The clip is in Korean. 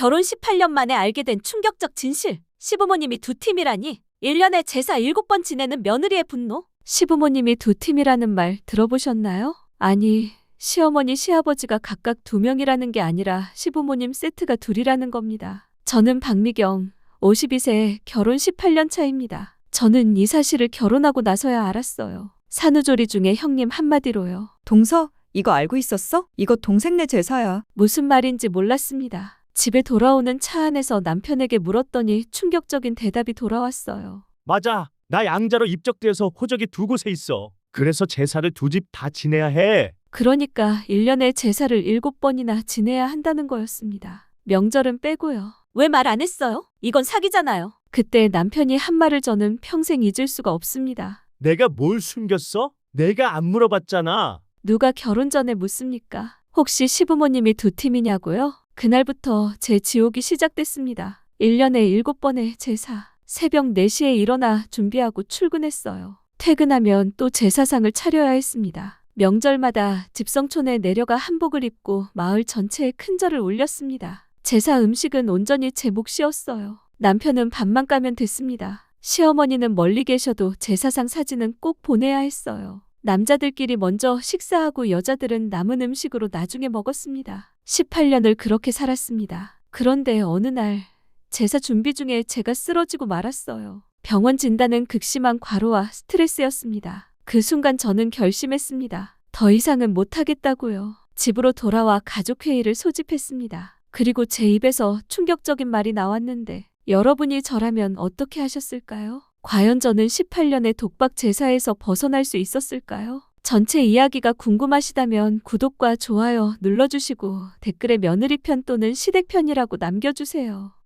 결혼 18년 만에 알게 된 충격적 진실. 시부모님이 두 팀이라니. 1년에 제사 7번 지내는 며느리의 분노. 시부모님이 두 팀이라는 말 들어보셨나요? 아니, 시어머니, 시아버지가 각각 두 명이라는 게 아니라 시부모님 세트가 둘이라는 겁니다. 저는 박미경, 52세, 결혼 18년 차입니다. 저는 이 사실을 결혼하고 나서야 알았어요. 산후조리 중에 형님 한마디로요. 동서, 이거 알고 있었어? 이거 동생네 제사야. 무슨 말인지 몰랐습니다. 집에 돌아오는 차 안에서 남편에게 물었더니 충격적인 대답이 돌아왔어요. 맞아. 나 양자로 입적되어서 호적이 두 곳에 있어. 그래서 제사를 두 집 다 지내야 해. 그러니까 1년에 제사를 7번이나 지내야 한다는 거였습니다. 명절은 빼고요. 왜 말 안 했어요? 이건 사기잖아요. 그때 남편이 한 말을 저는 평생 잊을 수가 없습니다. 내가 뭘 숨겼어? 내가 안 물어봤잖아. 누가 결혼 전에 묻습니까? 혹시 시부모님이 두 팀이냐고요? 그날부터 제 지옥이 시작됐습니다. 1년에 7번의 제사. 새벽 4시에 일어나 준비하고 출근했어요. 퇴근하면 또 제사상을 차려야 했습니다. 명절마다 집성촌에 내려가 한복을 입고 마을 전체에 큰 절을 올렸습니다. 제사 음식은 온전히 제 몫이었어요. 남편은 밥만 까면 됐습니다. 시어머니는 멀리 계셔도 제사상 사진은 꼭 보내야 했어요. 남자들끼리 먼저 식사하고 여자들은 남은 음식으로 나중에 먹었습니다. 18년을 그렇게 살았습니다. 그런데 어느 날 제사 준비 중에 제가 쓰러지고 말았어요. 병원 진단은 극심한 과로와 스트레스였습니다. 그 순간 저는 결심했습니다. 더 이상은 못하겠다고요. 집으로 돌아와 가족회의를 소집했습니다. 그리고 제 입에서 충격적인 말이 나왔는데 여러분이 저라면 어떻게 하셨을까요? 과연 저는 18년의 독박 제사에서 벗어날 수 있었을까요? 전체 이야기가 궁금하시다면 구독과 좋아요 눌러주시고 댓글에 며느리 편 또는 시댁 편이라고 남겨주세요.